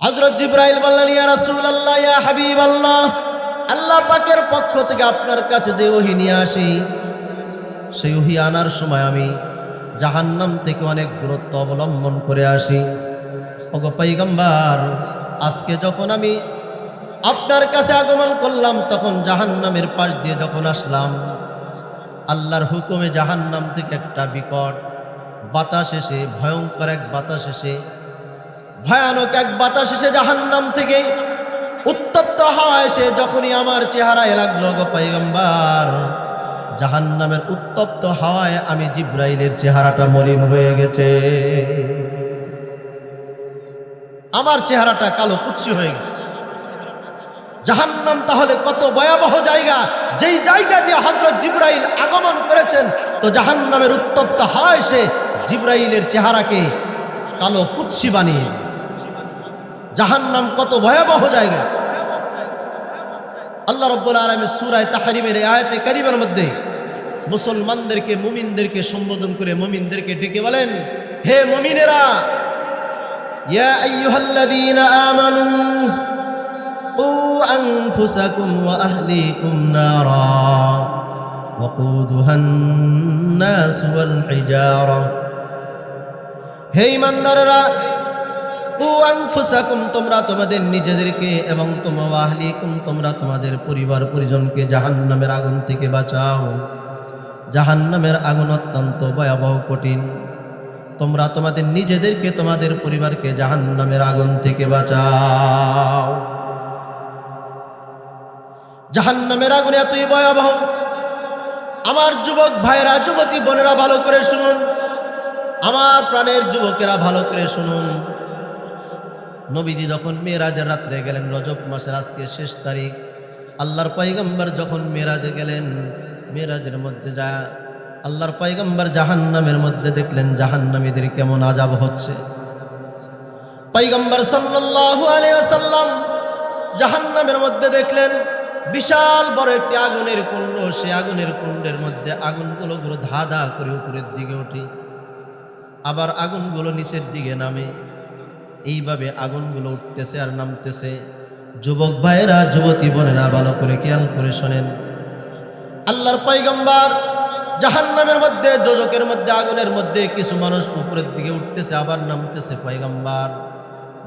হজরত জিব্রাইল বললেন, ইয়া রাসূলুল্লাহ, ইয়া হাবিবাল্লাহ, আল্লাহ আল্লাহ পাকের পক্ষ থেকে আপনার কাছে যে ওহি নিয়ে আসি, সেই ওহি আনার সময় আমি জাহান্নাম থেকে অনেক দূরত্ব অবলম্বন করে আসি। ওগো পাইগাম্বার আজকে যখন আমি আপনার কাছে আগমন করলাম, তখন জাহান্নামের পাশ দিয়ে যখন আসলাম, আল্লাহর হুকুমে জাহান্নাম থেকে একটা বিকট বাতাস এসে, ভয়ঙ্কর এক বাতাস এসে ভয়ানক এক বাতাস এসে জাহান্নাম থেকে উত্তপ্ত হাওয়া এসে যখনই আমার চেহারায় লাগল গো পাইগম্বার জাহান্নামের উত্তপ্ত হাওয়ায় আমি জিব্রাইলের চেহারাটা মলিন হয়ে গেছে। আমার চেহারাটা কালো কুৎসি হয়ে গেছে। জাহান্নাম তাহলে কত ভয়াবহ জায়গা, যেই জায়গা দিয়ে হজরত জিব্রাইল আগমন করেছেন, তো জাহান্নামের উত্তপ্ত হাওয়া এসে জিব্রাইলের চেহারাকে কালো কুৎসি বানিয়ে দিয়েছে জাহান্নাম কত ভয়াবহ জায়গা আল্লাহ রব্বুল আলমের সুরায় তাহারিমের এই আয়াতে কারিমের মধ্যে মুসলমানদেরকে মুমিনদেরকে সম্বোধন করে মুমিনদেরকে ডেকে বলেন হে মুমিনেরা ইয়া আইয়ুহাল্লাযীনা আমানু قوا أنفسكم وأهليكم نارا وقودها الناس والحجارة হে ইমানদাররা তোমরা তোমাদের নিজেদেরকে এবং তোমা আহলিকুম, তোমরা তোমাদের পরিবার পরিজনকে জাহান্নামের আগুন থেকে বাঁচাও। জাহান্নামের আগুন অত্যন্ত ভয়াবহ, কঠিন। তোমরা তোমাদের নিজেদেরকে, তোমাদের পরিবারকে জাহান্নামের আগুন থেকে বাঁচাও। জাহান্নামের আগুন এতই ভয়াবহ। আমার যুবক ভাইরা যুবতী বোনেরা, ভালো করে শুনুন। আমার প্রাণের যুবকেরা ভালো করে শুনুন। নবীদি যখন মেয়েরাজের রাত্রে গেলেন, রজব মাসের আজকে শেষ তারিখ, আল্লাহর পাইগম্বর যখন মেয়েরাজে গেলেন, মেয়েরাজের মধ্যে যা, আল্লাহর পাইগম্বর জাহান্নামের মধ্যে দেখলেন, জাহান্নামীদের কেমন আজাব হচ্ছে। পাইগম্বর সাল্লাল্লাহু আলাইহি ওয়াসাল্লাম জাহান্নামের মধ্যে দেখলেন, বিশাল বড় একটি আগুনের কুণ্ড, সে আগুনের কুণ্ডের মধ্যে আগুনগুলো গুলো ধা ধা করে উপরের দিকে ওঠে। আবার আগুনগুলো নিচের দিকে নামে। এইভাবে আগুনগুলো উঠতেছে আর নামতেছে। যুবক ভাইয়েরা, যুবতী বোনেরা, ভালো করে খেয়াল করে শোনেন। আল্লাহর পাইগম্বার জাহান্নামের মধ্যে যোজকের মধ্যে, আগুনের মধ্যে কিছু মানুষ উপরের দিকে উঠতেছে, আবার নামতেছে পাইগম্বার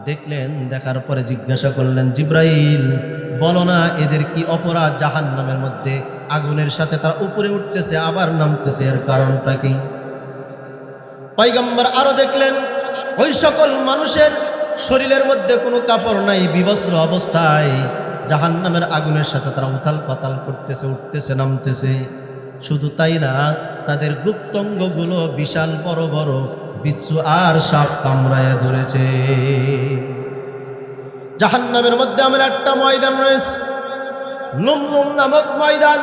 দেখলেন, দেখার পরে জিজ্ঞাসা করলেন, জিব্রাইল, বলো না, এদের কি অপরাধ জাহান্নামের মধ্যে? আগুনের সাথে তারা উপরে উঠতেছে, আবার নামতেছে, এর কারণটা কি? পয়গম্বর আরও দেখলেন, ওই সকল মানুষের শরীরের মধ্যে কোনো কাপড় নাই, বিবস্ত্র অবস্থায়। জাহান নামের আগুনের সাথে তারা উথাল পাতাল করতেছে, উঠতেছে, নামতেছে। শুধু তাই না, তাদের গুপ্তঙ্গগুলো বিশাল বড় বড় বিচ্ছু আর সাপ কামড়ায় ধরেছে। জাহান নামের মধ্যে আমার একটা ময়দান রয়েছে, লুমলুম নামক ময়দান।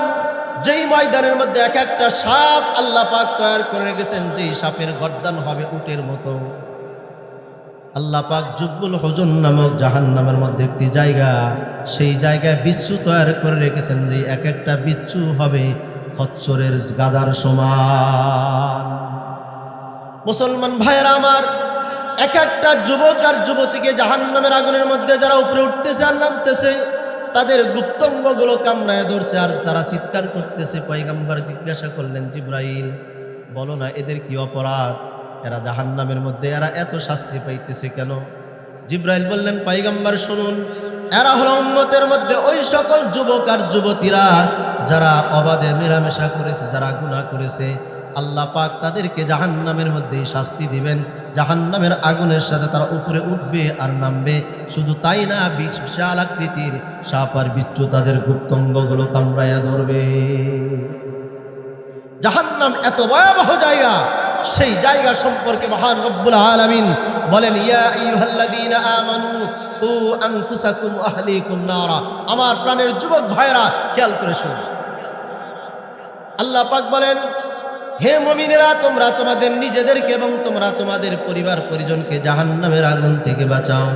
যেই ময়দানের মধ্যে এক একটা সাপ আল্লাহ পাক তৈরি করে রেখেছেন, যেই সাপের গর্দান হবে উটের মতো। আল্লাহ পাক জুব্বুল হজন নামক জাহান নামের মধ্যে একটি জায়গা, সেই জায়গায় বিচ্ছু তৈরি করে রেখেছেন যে এক একটা বিচ্ছু হবে খচ্চরের গাদার সমান। মুসলমান ভাইয়েরা আমার, এক একটা যুবক আর যুবতীকে জাহান নামের আগুনের মধ্যে যারা উপরে উঠতেছে আর নামতেছে তাদের গুপ্তঙ্গগুলো কামড়ায় ধরছে আর তারা চিৎকার করতেছে। পয়গাম্বার জিজ্ঞাসা করলেন, জিব্রাইল, বলো না, এদের কি অপরাধ? এরা জাহান্নামের মধ্যে এরা এত শাস্তি পাইতেছে কেন? জিব্রাইল বললেন পাইগাম্বার শুনুন, এরা হলো উম্মতের মধ্যে ওই সকল যুবক আর যুবতীরা যারা অবাধে মেলামেশা করেছে, যারা গুনাহ করেছে আল্লাহ পাক তাদেরকে জাহান্নামের মধ্যেই শাস্তি দিবেন। জাহান্নামের আগুনের সাথে তারা উপরে উঠবে আর নামবে। শুধু তাই না বিশ- বিশাল আকৃতির সাপ আর বিচ্ছু তাদের গুপ্তঙ্গগুলো কামড়াইয়া ধরবে। জাহান্নাম এত ভয়াবহ জায়গা, সেই জায়গা সম্পর্কে মহান রব্বুল আলামিন বলেন, ইয়া আইয়ুহাল্লাযীনা আমানু ও আনফুসাকুম আহলিকুম নারা। আমার প্রাণের যুবক ভাইরা খেয়াল করে শুনুন আল্লাহ পাক বলেন হে মমিনেরা, তোমরা তোমাদের নিজেদেরকে এবং তোমরা তোমাদের পরিবার পরিজনকে জাহান্নামের আগুন থেকে বাঁচাও।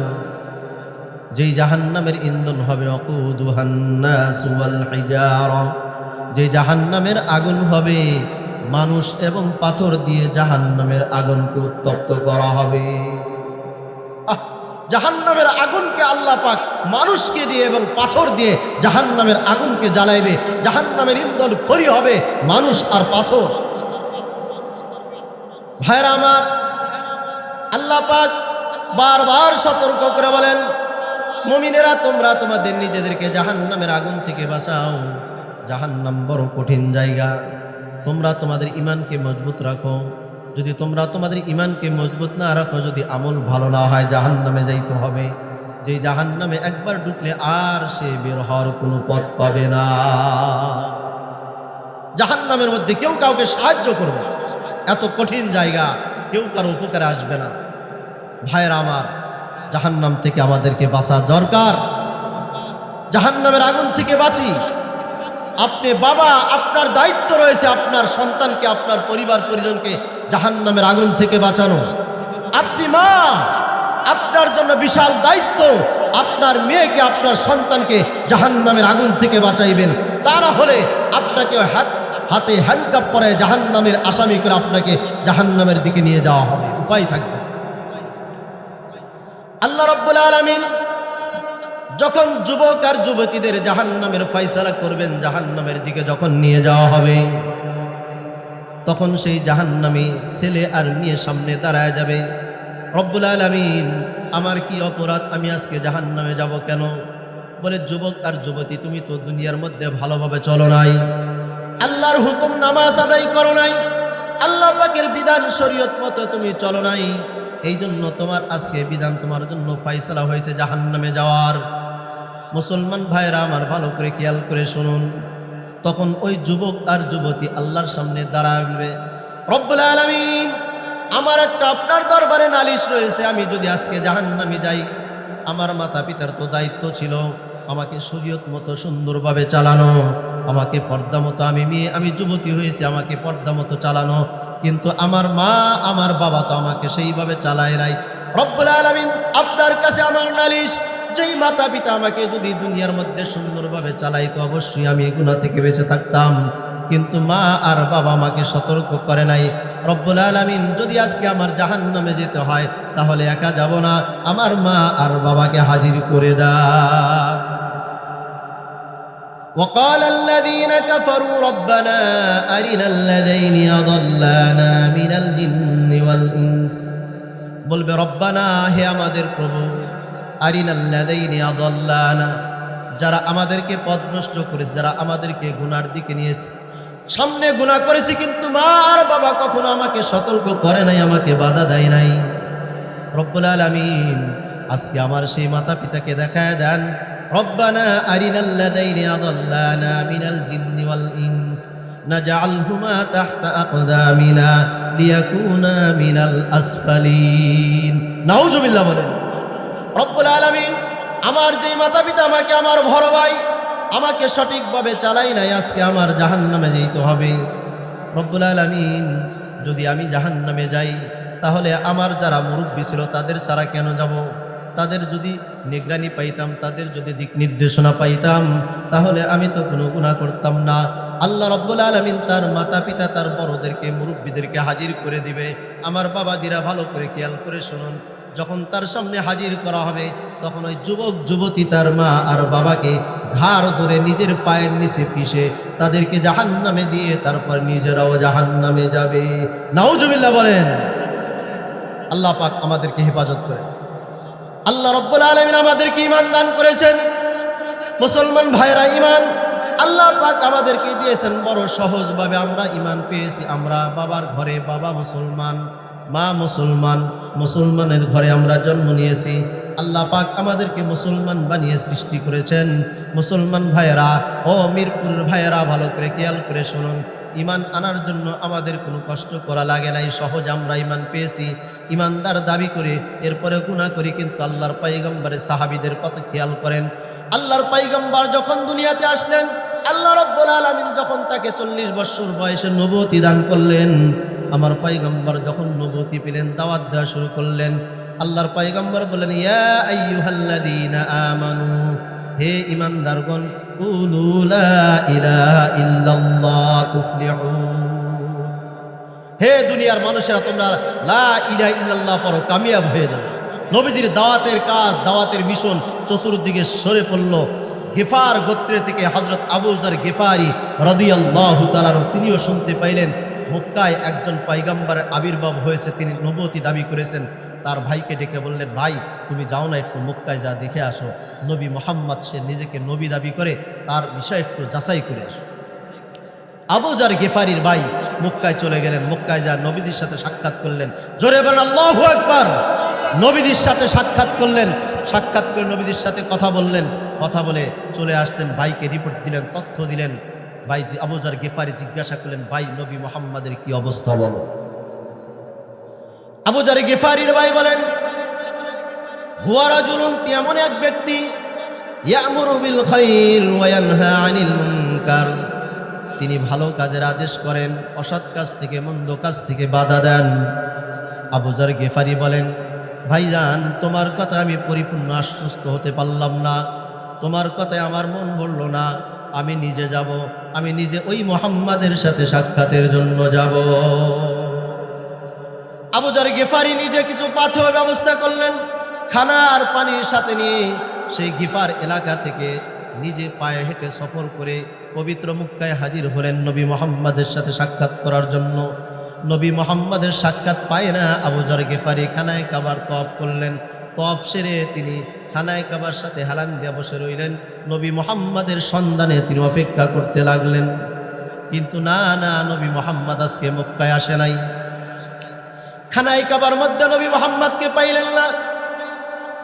যেই জাহান্নামের ইন্ধন হবে যে জাহান্নামের আগুন হবে, মানুষ এবং পাথর দিয়ে জাহান্নামের আগুনকে উত্তপ্ত করা হবে। জাহান্নামের আগুনকে আল্লাহ পাক মানুষকে দিয়ে এবং পাথর দিয়ে জাহান্নামের আগুনকে জ্বালাইবে। জাহান্নামের ইন্ধন খড়ি হবে মানুষ আর পাথর। ভাইরা আমার, আল্লাহ পাক বারবার সতর্ক করে বলেন, মমিনেরা তোমরা তোমাদের নিজেদেরকে জাহান্নামের আগুন থেকে বাঁচাও। জাহান্নাম বড় কঠিন জায়গা। তোমরা তোমাদের ইমানকে মজবুত রাখো। যদি তোমরা তোমাদের ইমানকে মজবুত না রাখো, যদি আমল ভালো না হয়, জাহান্নামে যাইতে হবে। যে জাহান্নামে একবার ঢুকলে আর সে বের হওয়ার কোনো পথ পাবে না। জাহান্নামের মধ্যে কেউ কাউকে সাহায্য করবে না। এত কঠিন জায়গা, কেউ কারও উপকারে আসবে না। ভাইয়ের আমার, জাহান্নাম থেকে আমাদেরকে বাঁচা দরকার। জাহান্নামের আগুন থেকে বাঁচি। আপনি বাবা, আপনার দায়িত্ব রয়েছে আপনার সন্তানকে, আপনার পরিবার পরিজনকে জাহান্নামের আগুন থেকে বাঁচানো। আপনি মা, আপনার জন্য বিশাল দায়িত্ব। আপনার মেয়েকে, আপনার সন্তানকে জাহান্নামের আগুন থেকে বাঁচাইবেন। তা না হলে আপনাকে হাত হাতে হ্যান্ডকাপ পরে জাহান্নামের আসামি করে আপনাকে জাহান্নামের দিকে নিয়ে যাওয়া হবে। উপায় থাকবে। আল্লাহ রব্বুল আলমিন যখন যুবক আর যুবতীদের জাহান্নামের ফয়সালা করবেন, জাহান্নামের দিকে যখন নিয়ে যাওয়া হবে, তখন সেই জাহান্নামী ছেলে আর মেয়ে সামনে দাঁড়ায় যাবে। রব্বুল আলমিন, আমার কি অপরাধ? আমি আজকে জাহান্নামে যাব কেন? বলে যুবক আর যুবতী, তুমি তো দুনিয়ার মধ্যে ভালোভাবে চলো নাই। আল্লাহর হুকুম নামাজ আদায় করো নাই। আল্লাহ পাকের বিধান শরীয়ত মতো তুমি চলো নাই। এই জন্য তোমার আজকে বিধান তোমার জন্য ফাইসলা হয়েছে জাহান্নামে যাওয়ার। মুসলমান ভাইরা আমার ভালো করে খেয়াল করে শুনুন। তখন ওই যুবক আর যুবতী আল্লাহর সামনে দাঁড়াবে। রব্বুল আলমিন, আমার একটা আপনার দরবারে নালিশ রয়েছে। আমি যদি আজকে জাহান্নামে যাই, আমার মাতা পিতার তো দায়িত্ব ছিল। আমাকে শরীয়ত মতো সুন্দরভাবে চালানো, আমাকে পর্দা মতো, আমি মেয়ে, আমি যুবতী হয়েছি, আমাকে পর্দা মতো চালানো। কিন্তু আমার মা, আমার বাবা তো আমাকে সেইভাবে চালায় নাই। রব্বুল আলমিন আপনার কাছে আমার নালিশ, যেই মাতা পিতা আমাকে যদি দুনিয়ার মধ্যে সুন্দরভাবে চালাইতো, অবশ্যই আমি গুণা থেকে বেঁচে থাকতাম। কিন্তু মা আর বাবা আমাকে সতর্ক করে নাই। রব্বুল আলমিন যদি আজকে আমার জাহান নামে যেতে হয়, তাহলে একা যাব না। আমার মা আর বাবাকে হাজির করে দা وقال الذين كفروا ربنا أرنا الذين أضلانا من الجن والإنس বলবে রব্বানা হে আমাদের প্রভু আরিনাল্লাদাইনি আদাল্লানা যারা আমাদেরকে পথভ্রষ্ট করেছে যারা আমাদেরকে গুনার দিকে নিয়েছে সামনে গুনাহ করেছি কিন্তু মা আর বাবা কখনো আমাকে সতর্ক করে নাই আমাকে বাধা দেয় নাই রব্বুল আলামিন আজকে আমার সেই মাতা পিতাকে দেখায় দেন রব্বানা আরিনাল্লাদাইনি আদাল্লানা মিনাল জিন্নি ওয়াল ইনস, নাজআলহুমা তাহতা আকদামিনা লিয়াকুনা মিনাল আসফালিন। নাউজুবিল্লাহ বলেন, রব্বুল আলামিন আমার যেই মাতা পিতা আমাকে আমার বড় ভাই আমাকে সঠিকভাবে চালাই নাই, আজকে আমার জাহান্নামে যেতে হবে। রব্বুল আলামিন, যদি আমি জাহান্নামে যাই, তাহলে আমার যারা মুরব্বী ছিল তাদের ছাড়া কেন যাব? তাদের যদি নিগরানি পাইতাম, তাদের যদি দিক নির্দেশনা পাইতাম, তাহলে আমি তো কোনো গুণা করতাম না। আল্লাহ রব্বুল আলমিন তার মাতা পিতা তার বড়দেরকে, মুরব্বীদেরকে হাজির করে দিবে। আমার বাবাজিরা ভালো করে খেয়াল করে শুনুন, যখন তার সামনে হাজির করা হবে, তখন ওই যুবক, যুবতী তার মা আর বাবাকে ঘাড় ধরে নিজের পায়ের নিচে পিষে তাদেরকে জাহান নামে দিয়ে তারপর নিজেরাও জাহান নামে যাবে। নাউজুবিল্লাহ বলেন, আল্লাহ পাক আমাদেরকে হেফাজত করেন। আল্লাহ রব্বুল আলমিন আমাদেরকে ইমান দান করেছেন। মুসলমান ভাইরা ইমান আল্লাহ পাক আমাদেরকে দিয়েছেন বড় সহজভাবে আমরা ইমান পেয়েছি। আমরা বাবার ঘরে বাবা মুসলমান, মা মুসলমান, মুসলমানের ঘরে আমরা জন্ম নিয়েছি। আল্লাহ পাক আমাদেরকে মুসলমান বানিয়ে সৃষ্টি করেছেন। মুসলমান ভাইয়েরা ও মিরপুরের ভাইয়েরা, ভালো করে খেয়াল করে শুনুন। ইমান আনার জন্য আমাদের কোনো কষ্ট করা লাগে নাই, সহজ আমরা ইমান পেয়েছি। ইমানদার দাবি করে এরপরে গুণা করি, কিন্তু আল্লাহর পাইগম্বারের সাহাবিদের কথা খেয়াল করেন। আল্লাহর পাইগম্বার যখন দুনিয়াতে আসলেন, আল্লাহ রব্বুল আলমিন যখন তাকে চল্লিশ বছর বয়সে নবতী দান করলেন, আমার পাইগম্বর যখন নবতী পেলেন, দাওয়াত দেওয়া শুরু করলেন। আল্লাহর পাইগম্বর বললেন, ইয়া আইয়ুহাল্লাযীনা আমানু। হে ইমানদারগণ হে দুনিয়ার মানুষেরা, তোমরা লা ইলাহা ইল্লাল্লাহ পড়ো, কামিয়াব হয়ে যাবে। নবীজির দাওয়াতের কাজ, দাওয়াতের মিশন চতুর্দিকে সরে পড়ল। গেফার গোত্রে থেকে হজরত আবুজার গেফারি রদিয়াল্লাহ তালার তিনিও শুনতে পাইলেন, মক্কায় একজন পাইগাম্বারের আবির্ভাব হয়েছে, তিনি নবতী দাবি করেছেন। তার ভাইকে ডেকে বললেন, ভাই, তুমি যাও না একটু মক্কায় যা দেখে আসো। নবী মোহাম্মদ, সে নিজেকে নবী দাবি করে তার বিষয় একটু যাচাই করে আসো। আবুজার গেফারির ভাই মুক্কায় চলে গেলেন। মক্কায় যা নবীদের সাথে সাক্ষাৎ করলেন। জোরে বলেন, আল্লাহ একবার নবীদের সাথে সাক্ষাৎ করলেন। সাক্ষাৎ করে নবীদের সাথে কথা বললেন। কথা বলে চলে আসলেন, ভাইকে রিপোর্ট দিলেন, তথ্য দিলেন। ভাই আবুজার গেফারি জিজ্ঞাসা করলেন, ভাই, নবী মোহাম্মদের কি অবস্থা বলো? আবুজার গেফারির ভাই বলেন হুয়ারা জুলুন এমন এক ব্যক্তি তিনি ভালো কাজের আদেশ করেন, অসৎ কাজ থেকে, মন্দ কাজ থেকে বাধা দেন। আবুজার গেফারি বলেন, ভাইজান, তোমার কথা আমি পরিপূর্ণ আশ্বস্ত হতে পারলাম না। তোমার কথায় আমার মন বলল না। আমি নিজে যাব, আমি নিজে ওই মোহাম্মদের সাথে সাক্ষাতের জন্য যাব। আবুজার গেফারি নিজে কিছু পাথর ব্যবস্থা করলেন। খানা আর পানির সাথে নিয়ে সেই গিফার এলাকা থেকে নিজে পায়ে হেঁটে সফর করে পবিত্র মুক্কায় হাজির হলেন নবী মোহাম্মদের সাথে সাক্ষাৎ করার জন্য। নবী মোহাম্মদের সাক্ষাৎ পায় না আবুজার গেফারি খানায় কাবার তফ করলেন। তফ সেরে তিনি খানায় কাবার সাথে হালান দিয়ে বসে রইলেন। নবী মোহাম্মদের সন্ধানে তিনি অপেক্ষা করতে লাগলেন। কিন্তু না না, নবী মোহাম্মদ আজকে মক্কায় আসে নাই। খানাই কাবার মধ্যে নবী মোহাম্মদকে পাইলেন না।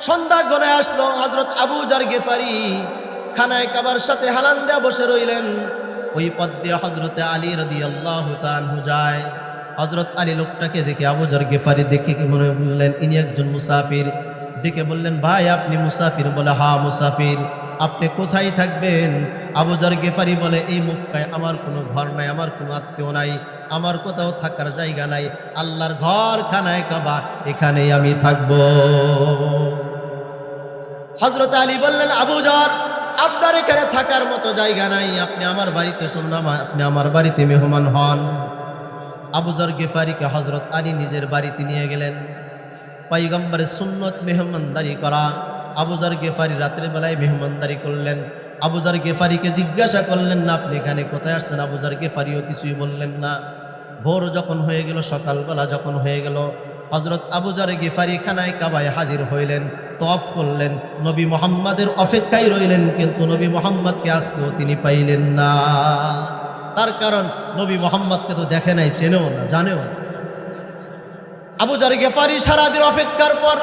সন্ধ্যা গনে আসলো হজরত আবু জার গেফারি। খানায় কাবার সাথে হালান দেয়া বসে রইলেন। ওই পদ দিয়ে হজরতে আলী রদি আল্লাহ যায়। হজরত আলী লোকটাকে দেখে আবু জার গেফারি দেখে মনে বললেন ইনি একজন মুসাফির। ডেকে বললেন, ভাই, আপনি মুসাফির? বলে হা মুসাফির। আপনি কোথায় থাকবেন? আবুজার গেফারি বলে, এই মক্কায় আমার কোনো ঘর নাই, আমার কোনো আত্মীয় নাই, আমার কোথাও থাকার জায়গা নাই, আল্লাহর ঘর খানায় কাবা, এখানেই আমি থাকব। হজরত আলী বললেন আবুজার আপনার এখানে থাকার মতো জায়গা নাই, আপনি আমার বাড়িতে শুনুন আপনি আমার বাড়িতে মেহমান হন। আবুজার গেফারিকে হজরত আলী নিজের বাড়িতে নিয়ে গেলেন। পাইগম্বরের সুন্নত মেহমানদারি করা। আবুজার গেফারি রাতের বেলায় মেহমানদারি করলেন। আবুজার গেফারিকে জিজ্ঞাসা করলেন না আপনি এখানে কোথায় আসছেন? আবুজার গেফারিও কিছুই বললেন না। ভোর যখন হয়ে গেল, সকালবেলা যখন হয়ে গেল হজরত আবুজার গেফারি খানায় কাবায় হাজির হইলেন তফ করলেন। নবী মোহাম্মদের অপেক্ষায় রইলেন, কিন্তু নবী মোহাম্মদকে আজকেও তিনি পাইলেন না। তার কারণ, নবী মোহাম্মদকে তো দেখে নাই, চেনেও না, জানেও না। আবুজার গেফারি সারাদিন অপেক্ষার পর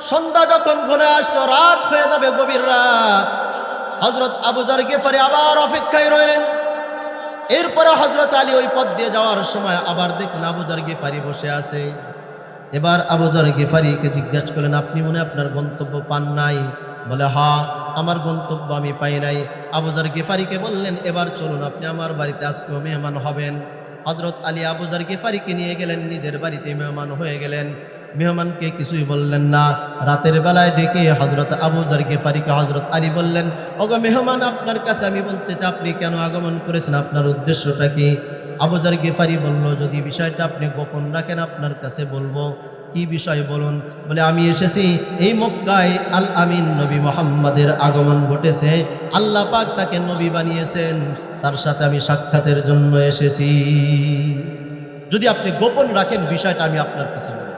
সন্ধ্যা যখন ঘুরে আসতো রাত হয়ে যাবে গভীর রাত। হজরত আবুজার গেফারি আবার অপেক্ষায় রইলেন। এরপরে হজরত আলী ওই পথ দিয়ে যাওয়ার সময় আবার দেখলেন আবুজার গেফারি বসে আছে। এবার আবুজার গেফারিকে জিজ্ঞাসা করলেন, আপনি মনে আপনার গন্তব্য পান নাই? বলে, হা, আমার গন্তব্য আমি পাই নাই। আবুজার গেফারিকে বললেন, এবার চলুন, আপনি আমার বাড়িতে আজকেও মেহমান হবেন। হজরত আলী আবুজার গেফারিকে নিয়ে গেলেন, নিজের বাড়িতে মেহমান হয়ে গেলেন। মেহমানকে কিছুই বললেন না। রাতের বেলায় ডেকে হজরত আবুজার গেফারিকে হজরত আলী বললেন, ওগো মেহমান, আপনার কাছে আমি বলতে চাই, আপনি কেন আগমন করেছেন? আপনার উদ্দেশ্যটা কি? আবুজার গেফারি বলল, যদি বিষয়টা আপনি গোপন রাখেন, আপনার কাছে বলব। কি বিষয় বলুন? বলে, আমি এসেছি, এই মক্কায় আল আমিন নবী মোহাম্মদের আগমন ঘটেছে। আল্লাহ পাক তাকে নবী বানিয়েছেন। তার সাথে আমি সাক্ষাতের জন্য এসেছি। যদি আপনি গোপন রাখেন বিষয়টা, আমি আপনার কাছে বলব।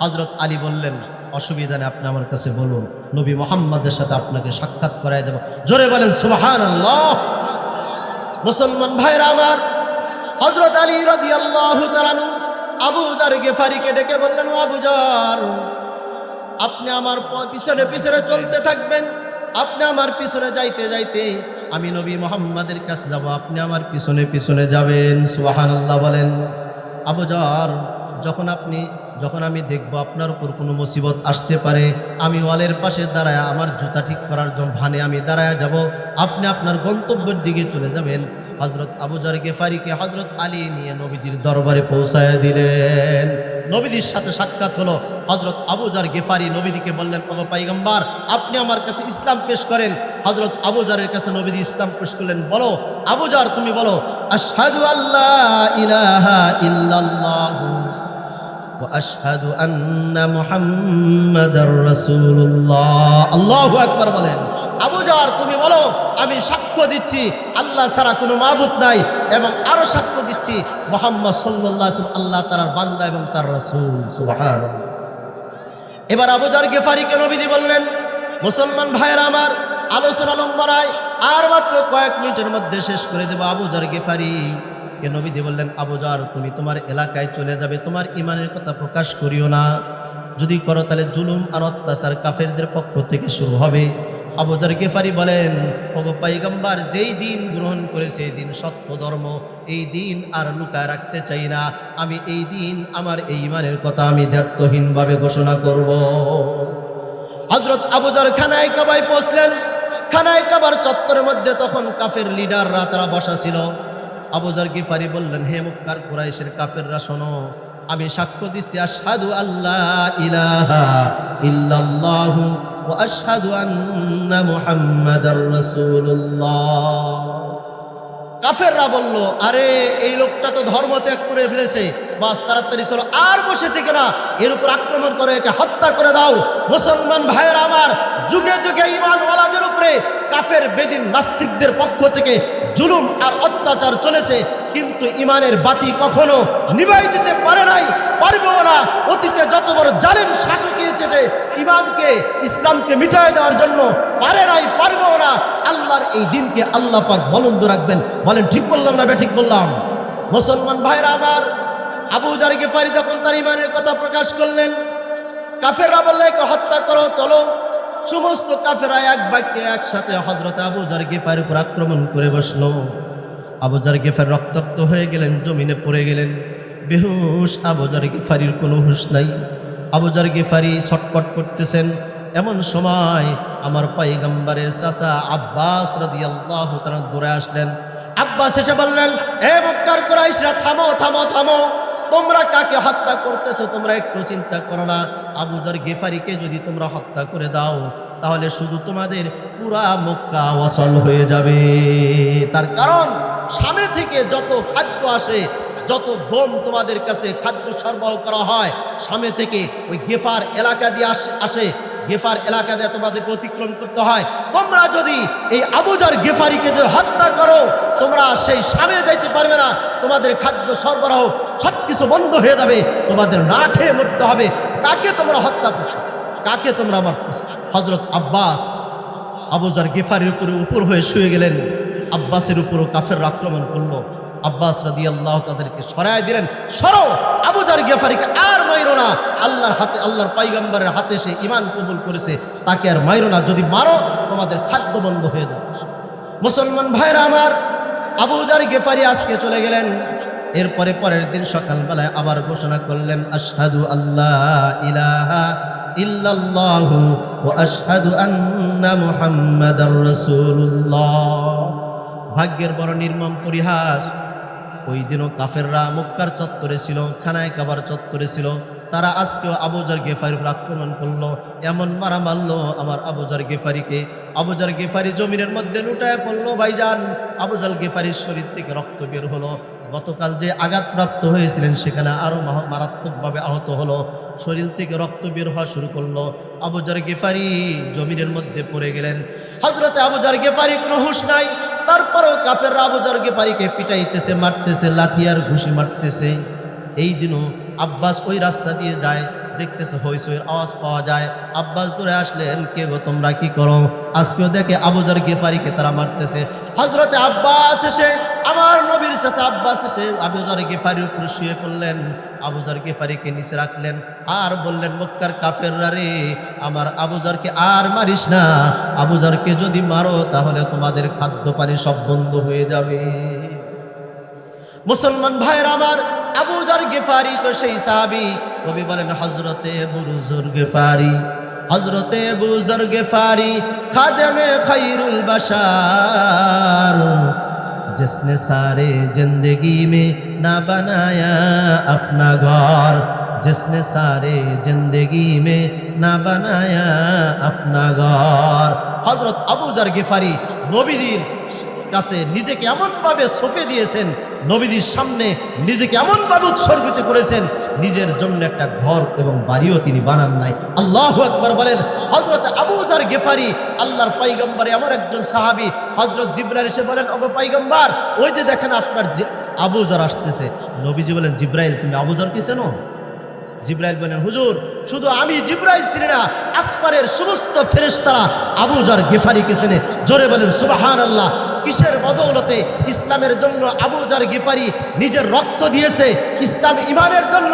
হজরত আলী বললেন, অসুবিধা নেই, আপনি আমার কাছে বলুন। নবী মোহাম্মদের সাথে আপনাকে সাক্ষাৎ করাই দেব। জোরে বলেন সুবাহান আল্লাহ মুসলমান ভাইরা আমার হজরত আলী রদি আল্লাহ আবুজার গেফারিকে ডেকে বললেন, "ও আবুজার আপনি আমার পিছনে পিছনে চলতে থাকবেন। আপনি আমার পিছনে যাইতে যাইতে আমি নবী মোহাম্মদের কাছে যাব আপনি আমার পিছনে পিছনে যাবেন সুবাহান্লাহ বলেন। আবু আবুজার যখন আপনি, যখন আমি দেখব আপনার উপর কোনো মুসিবত আসতে পারে, আমি ওয়ালের পাশে দাঁড়ায় আমার জুতা ঠিক করার জন্য ভানে আমি দাঁড়ায় যাব, আপনি আপনার গন্তব্যের দিকে চলে যাবেন। হজরত আবুজার গেফারিকে হজরত আলী নিয়ে নবীজির দরবারে পৌঁছায় দিলেন। নবীজির সাথে সাক্ষাৎ হলো হজরত আবুজার গেফারি নবীদিকে বললেন, ওগো পাইগম্বার আপনি আমার কাছে ইসলাম পেশ করেন। হজরত আবুজারের কাছে নবীদি ইসলাম পেশ করলেন, বলো আবুজার তুমি বলো, আশহাদু আল্লাহ ইলাহা ইল্লাল্লাহু واشهد ان محمدا رسول الله আল্লাহু আকবার বলেন আবু জার তুমি বলো আমি সাক্ষ্য দিচ্ছি আল্লাহ ছাড়া কোনো মাবুদ নাই এবং আরো সাক্ষ্য দিচ্ছি মোহাম্মদ সাল্লাল্লাহু আলাইহি ওয়াসাল্লাম আল্লাহ তাআলার বান্দা এবং তার রাসূল সুবহানাল্লাহ এবার আবুজার গেফারিকে নবীজি বললেন মুসলমান ভাইয়েরা আমার আলোচনা লম্বনায় আর মাত্র কয়েক মিনিটের মধ্যে শেষ করে দেব আবুজার গেফারি কে নবীজি বললেন আবুজার তুমি তোমার এলাকায় চলে যাবে, তোমার ইমানের কথা প্রকাশ করিও না। যদি করো তাহলে জুলুম আর অত্যাচার কাফেরদের পক্ষ থেকে শুরু হবে। আবুজার গেফারি বলেন পাইগম্বার, যেই দিন গ্রহণ করে সেই দিন সত্য ধর্ম, এই দিন আর লুকায় রাখতে চাই না। আমি এই দিন আমার এই ইমানের কথা আমি দ্ব্যর্থহীনভাবে ঘোষণা করব। হজরত আবুজার খানায় কাবায় পৌঁছলেন। খানায় কাবার চত্বরের মধ্যে তখন কাফের লিডাররা, তারা বসা ছিল। আবুজার গিফারি বললেন, হে মুক্কার কুরাইশের কাফেররা, শোনো, আমি সাক্ষ্য দিচ্ছি, আশহাদু আল্লাহ রাসূলুল্লাহ। কাফেররা বলল, আরে, এই লোকটা তো ধর্ম ত্যাগ করে ফেলেছে, বাস তাড়াতাড়ি চলো, আর বসে থেকে না, এর উপর আক্রমণ করে, একে হত্যা করে দাও। মুসলমান ভাইয়েরা আমার, যুগে যুগে ইমানওয়ালাদের উপরে কাফের বেদিন নাস্তিকদের পক্ষ থেকে জুলুম আর অত্যাচার চলেছে, কিন্তু ইমানের বাতি কখনো নিভাই দিতে পারে নাই পারবেও না। অতীতে যত বড় জালেম শাসক এসেছে ইমানকে, ইসলামকে মিটায় দেওয়ার জন্য পারে নাই পারবেও না। আল্লাহর এই দিনকে আল্লাহ পাক বলন্দ রাখবেন। বলেন, ঠিক বললাম না ঠিক বললাম? মুসলমান ভাইরা আমার, আবু জার গেফারি যখন তার ইমানের কথা প্রকাশ করলেন, কাফেররা বললে হত্যা করো, চলো। সমস্ত কাফেরা এক বাক্যে একসাথে হজরত আবু জার গেফার উপর আক্রমণ করে বসল। আবু জার গেফার রক্তাক্ত হয়ে গেলেন, জমিনে পড়ে গেলেন। বেহুশ আবজার গেফারির কোনো হুশ নাই। আবজার গেফারি ছটপট করতেছেন। এমন সময় আমার পাইগাম্বারের চাচা আব্বাস রাদি আল্লাহ তারা দূরে আসলেন। আব্বাস এসে বললেন, এ মক্কার কোরাইশরা, থামো থামো থামো। তোমরা কাকে হত্যা করতেছো তোমরা একটু চিন্তা করো না। আবুজার গেফারিকে যদি তোমরা হত্যা করে দাও, তাহলে শুধু তোমাদের পুরা মক্কা অচল হয়ে যাবে। তার কারণ স্বামী থেকে যত খাদ্য আসে, যত ভোম তোমাদের কাছে খাদ্য সরবরাহ করা হয়, সামনে থেকে ওই গেফার এলাকা দিয়ে আসে গেফার এলাকা দিয়ে তোমাদেরকে অতিক্রম করতে হয়। তোমরা যদি এই আবুজার গেফারিকে যদি হত্যা করো, তোমরা সেই সামনে যাইতে পারবে না। তোমাদের খাদ্য সরবরাহ সব কিছু বন্ধ হয়ে যাবে। তোমাদের না খেয়ে মরতে হবে। কাকে তোমরা হত্যা করতেছ? কাকে তোমরা মারতেছ? হজরত আব্বাস আবুজার গেফারির উপরে উপর হয়ে শুয়ে গেলেন। আব্বাসের উপরও কাফের আক্রমণ করল। আব্বাস রাদি আল্লাহ তাদেরকে সরাই দিলেন, সরো আবুজার গেফারিকে আর মাইরো না। আল্লাহর হাতে, আল্লাহর পাইগাম্বারের হাতে সে ইমান কবুল করেছে, তাকে আর মাইরো না। যদি মারো, তোমাদের খাদ্য বন্ধ হয়ে যাবে। মুসলমান ভাইরা আমার আবুজার গেফারি আজকে চলে গেলেন। এরপরে পরের দিন সকালবেলায় আবার ঘোষণা করলেন, আশহাদু আল্লাহ ইলাহা ইল্লাল্লাহু ওয়া আন্না মুহাম্মাদার রাসূলুল্লাহ। ভাগ্যের বড় নির্মম পরিহাস। ওই দিনও কাফেররা মক্কার চত্বরে ছিল, খানায় কাবার চত্বরে ছিল। তারা আজকেও আবুজার উপর আক্রমণ করল, এমন মারা মারলো আমার আবুজার গেফারিকে। আবুজার গেফারি জমিনের মধ্যে লুটায় পড়ল ভাইজান আবুজার গেফারির শরীর থেকে রক্ত বের হলো। গতকাল যে আঘাতপ্রাপ্ত হয়েছিলেন, সেখানে আরও মারাত্মকভাবে আহত হলো। শরীর থেকে রক্ত বের হওয়া শুরু করল। আবুজার গেফারি জমিনের মধ্যে পড়ে গেলেন। হজরতে আবুজার গেফারি কোনো হুশ নাই। তারপরেও কাফের আবুজার গেফারিকে পিটাইতেছে, মারতেছে লাথিয়ার ঘুষি মারতেছে। এই দিনও আব্বাস ওই রাস্তা দিয়ে যায়, দেখতেছে হইসইয়ের আওয়াজ পাওয়া যায়। আব্বাস দূরে আসলেন, কে গো তোমরা, কি করো? আজকেও দেখে আবু আবুজার গেফারিকে তারা মারতেছে। হজরতে আব্বাস এসে, আমার নবীর শেষে আব্বাস এসে আবুজার গেফারির উপরে শুয়ে পড়লেন। আবুজার গেফারিকে নিচে রাখলেন। আর বললেন, মক্কার কাফেররা রে, আমার আবুজারকে আর মারিস না। আবুজারকে যদি মারো, তাহলে তোমাদের খাদ্য পানি সব বন্ধ হয়ে যাবে। মুসলমান ভাইয়ের আমার আবুজার গেফারি তো সেই সাহাবি। কবি বলেন হজরতে বুরুজুর গেফারি হজরতে বুজুর গেফারি, খাদেমে খাইরুল বাশার। जिसने सारे ज़िंदगी में ना बनाया अपना गौर, जिसने सारे ज़िंदगी में ना बनाया अपना गौर। हज़रत अबू जर गिफारी, नबीदीर কাছে নিজেকে এমনভাবে সঁপে দিয়েছেন, নবীজির সামনে নিজেকে এমনভাবে উৎসর্গিত করেছেন, নিজের জন্য একটা ঘর এবং বাড়িও তিনি বানান নাই। আল্লাহ আকবার বলেন হজরত আবু জার গেফারি, আল্লাহর পাইগম্বারে আমার একজন সাহাবি হজরত জিব্রাইল এসে বলেন অগো পাইগম্বার ওই যে দেখেন আপনার যে আবু জার আসতেছে। নবীজি বলেন, জিব্রাইল, তুমি আবু জারকে চেনো? জিব্রাইল বলেন, হুজুর, শুধু আমি জিব্রাইল চিনি না, আসমানের সমস্ত ফেরেস্তারা আবু জার গেফারিকে চেনে। জোরে বলেন সুবাহান আল্লাহ কিসের বদৌলতে ইসলামের জন্য আবু জার গেফারি নিজের রক্ত দিয়েছে? ইসলাম ইমানের জন্য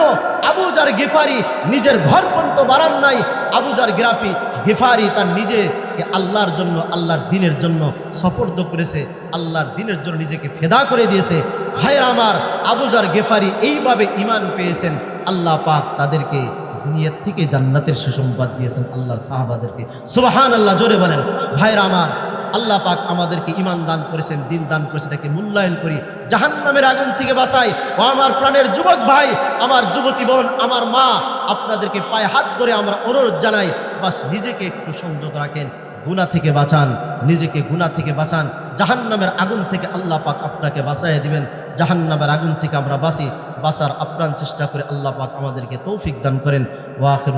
আবু জার গেফারি নিজের ঘর পর্যন্ত বাড়ান নাই। আবু জার গ্রাফি, গেফারি তার নিজেকে আল্লাহর জন্য, আল্লাহর দিনের জন্য সপর্দ করেছে। আল্লাহর দিনের জন্য নিজেকে ফেদা করে দিয়েছে। ভাইয়ের আমার আবুজার গেফারি এইভাবে ইমান পেয়েছেন। আল্লাহ পাক তাদেরকে দুনিয়ার থেকে জান্নাতের সুসংবাদ দিয়েছেন আল্লাহর সাহাবাদেরকে। সুবাহান আল্লাহ জোরে বলেন। ভাইয়ের আমার আল্লাহ পাক আমাদেরকে ইমান দান করেছেন, দিন দান করেছেন তাকে মূল্যায়ন করি। জাহান্নামের আগুন থেকে বাঁচাই। ও আমার প্রাণের যুবক ভাই, আমার যুবতী বোন, আমার মা, আপনাদেরকে পায়ে হাত ধরে আমরা অনুরোধ জানাই, বাস নিজেকে একটু সংযত রাখেন গুণা থেকে বাঁচান, নিজেকে গুণা থেকে বাঁচান। জাহান্নামের আগুন থেকে আল্লাহ পাক আপনাকে বাঁচাইয়া দিবেন। জাহান্নামের আগুন থেকে আমরা বাঁচি, বাঁচার আপ্রাণ চেষ্টা করে আল্লাহ পাক আমাদেরকে তৌফিক দান করেন। ওয়াখির